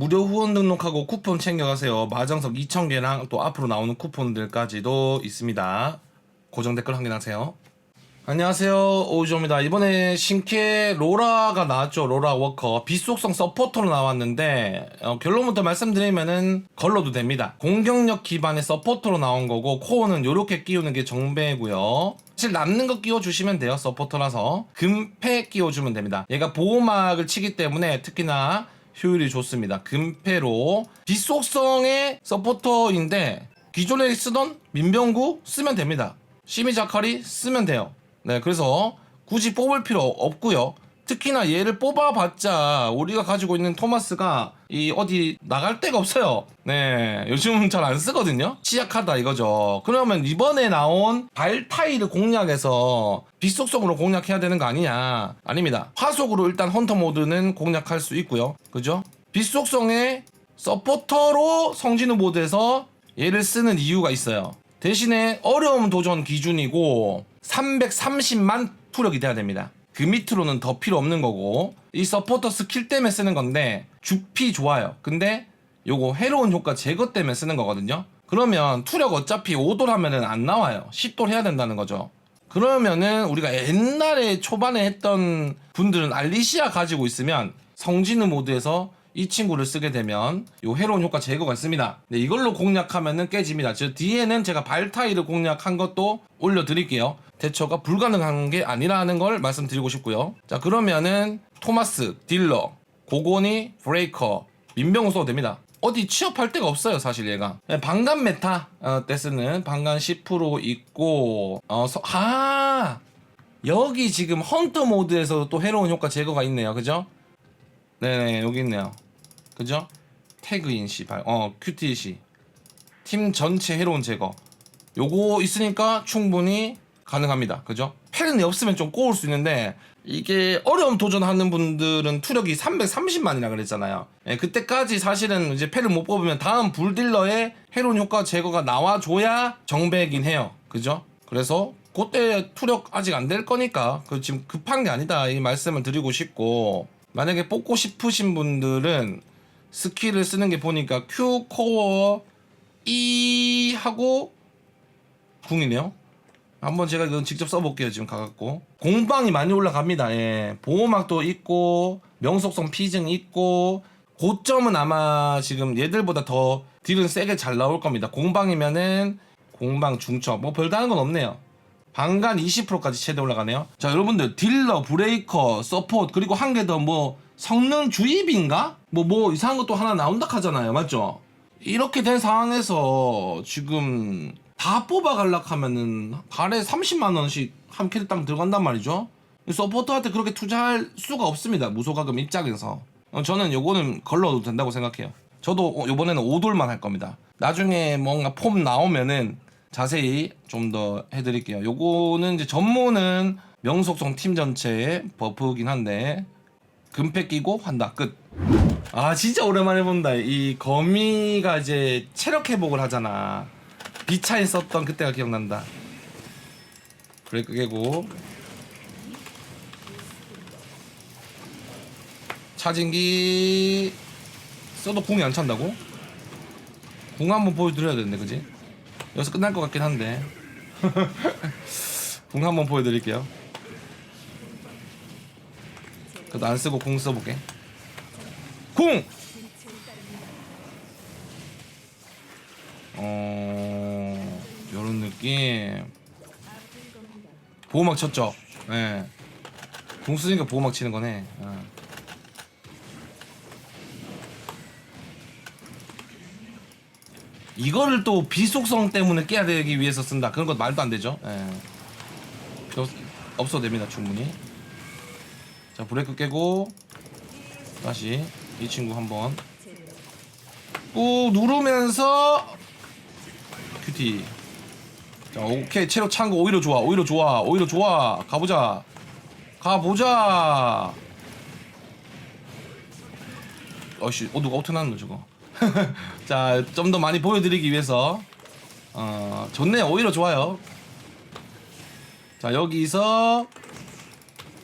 무료 후원 등록하고 쿠폰 챙겨가세요. 마정석 2,000개랑 또 앞으로 나오는 쿠폰들까지도 있습니다. 고정 댓글 확인하세요. 안녕하세요. 오우조입니다. 이번에 신캐 로라가 나왔죠. 로라 워커. 비속성 서포터로 나왔는데 어, 결론부터 말씀드리면은 걸러도 됩니다. 공격력 기반의 서포터로 나온 거고 코어는 요렇게 끼우는 게 정배고요. 사실 남는 거 끼워주시면 돼요. 서포터라서. 금패 끼워주면 됩니다. 얘가 보호막을 치기 때문에 특히나 효율이 좋습니다. 금패로 비속성의 서포터인데 기존에 쓰던 민병구 쓰면 됩니다. 시미 자카리 쓰면 돼요. 네, 그래서 굳이 뽑을 필요 없고요. 특히나 얘를 뽑아봤자 우리가 가지고 있는 토마스가 이 어디 나갈 데가 없어요. 네, 요즘 잘안 쓰거든요. 취약하다 이거죠. 그러면 이번에 나온 발타이를 공략해서 비속성으로 공략해야 되는 거 아니냐? 아닙니다. 화속으로 일단 헌터 모드는 공략할 수 있고요. 그죠? 비속성의 서포터로 성진우 모드에서 얘를 쓰는 이유가 있어요. 대신에 어려움 도전 기준이고 330만 투력이 돼야 됩니다. 그 밑으로는 더 필요 없는 거고 이 서포터 스킬 때문에 쓰는 건데 주피 좋아요. 근데 요거 해로운 효과 제거 때문에 쓰는 거거든요. 그러면 투력 어차피 5돌 하면은 안 나와요. 10돌 해야 된다는 거죠. 그러면은 우리가 옛날에 초반에 했던 분들은 알리시아 가지고 있으면 성진우 모드에서 이 친구를 쓰게 되면 요 해로운 효과 제거가 있습니다. 네, 이걸로 공략하면은 깨집니다. 저 뒤에는 제가 발타이를 공략한 것도 올려드릴게요. 대처가 불가능한 게 아니라는 걸 말씀드리고 싶고요. 자 그러면은 토마스, 딜러, 고고니, 브레이커, 민병우 써도 됩니다. 어디 취업할 데가 없어요 사실 얘가 네, 방간 메타 어, 때 쓰는 방간 10% 있고 어, 서, 아 여기 지금 헌터 모드에서 또 해로운 효과 제거가 있네요 그죠? 네네 여기 있네요. 그죠? 태그인 씨 발 어 큐티 씨 팀 전체 해로운 제거. 요거 있으니까 충분히 가능합니다. 그죠? 펠이 없으면 좀 꼬울 수 있는데 이게 어려움 도전하는 분들은 투력이 330만이라 그랬잖아요. 예, 그때까지 사실은 이제 펠을 못 뽑으면 다음 불딜러의 해로운 효과 제거가 나와줘야 정배이긴 해요. 그죠? 그래서 그때 투력 아직 안 될 거니까 그 지금 급한 게 아니다. 이 말씀을 드리고 싶고 만약에 뽑고 싶으신 분들은 스킬을 쓰는 게 보니까 Q 코어 E 하고 궁이네요. 한번 제가 이건 직접 써볼게요. 지금 가갖고 공방이 많이 올라갑니다. 예. 보호막도 있고 명속성 피증 있고 고점은 아마 지금 얘들보다 더 딜은 세게 잘 나올 겁니다. 공방이면은 공방 중첩 뭐 별다른 건 없네요. 방간 20%까지 최대 올라가네요. 자, 여러분들 딜러, 브레이커, 서포트 그리고 한 개 더 뭐 성능 주입인가? 뭐뭐 이상한 것도 하나 나온다 하잖아요. 맞죠? 이렇게 된 상황에서 지금 다 뽑아 갈라 하면은 달에 30만 원씩 한 캐릭 당 들어간단 말이죠. 서포터한테 그렇게 투자할 수가 없습니다. 무소가금 입장에서. 어, 저는 요거는 걸러도 된다고 생각해요. 저도 어, 요번에는 5돌만 할 겁니다. 나중에 뭔가 폼 나오면은 자세히 좀 더 해드릴게요. 요거는 이제 전문은 명속성 팀 전체의 버프긴 한데 금패 끼고 한다 끝. 아 진짜 오랜만에 본다. 이 거미가 이제 체력 회복을 하잖아. 비차에 썼던 그때가 기억난다. 브레이크 깨고 차진기 써도 궁이 안 찬다고? 궁 한번 보여드려야 되는데 그지? 여기서 끝날 것 같긴 한데 궁 한번 보여드릴게요 그래도 안 쓰고 궁 써볼게 궁! 어... 요런 느낌 보호막 쳤죠? 예. 궁 쓰니까 보호막 치는 거네 어. 이거를 또 비속성 때문에 깨야 되기 위해서 쓴다. 그런 건 말도 안 되죠. 예. 없- 없어도 됩니다. 충분히. 자 브레이크 깨고 다시 이 친구 한번 꾹 누르면서 큐티. 자 오케이 체력 찬 거 오히려 좋아. 오히려 좋아. 오히려 좋아. 가보자. 가보자. 어씨 어 누가 나는 거 저거. 자, 좀 더 많이 보여드리기 위해서 어, 좋네요. 오히려 좋아요. 자, 여기서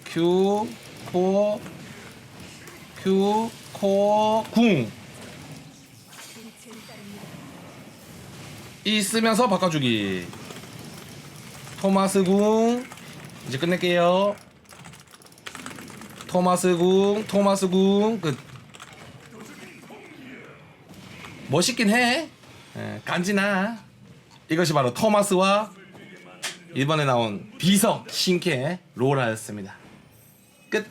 Q, 코, Q, 코, 궁 있으면서 바꿔주기. 토마스 궁. 이제 끝낼게요. 토마스 궁 토마스 궁끝. 멋있긴 해. 예, 간지나. 이것이 바로 토마스와 이번에 나온 비석 신캐 로라였습니다. 끝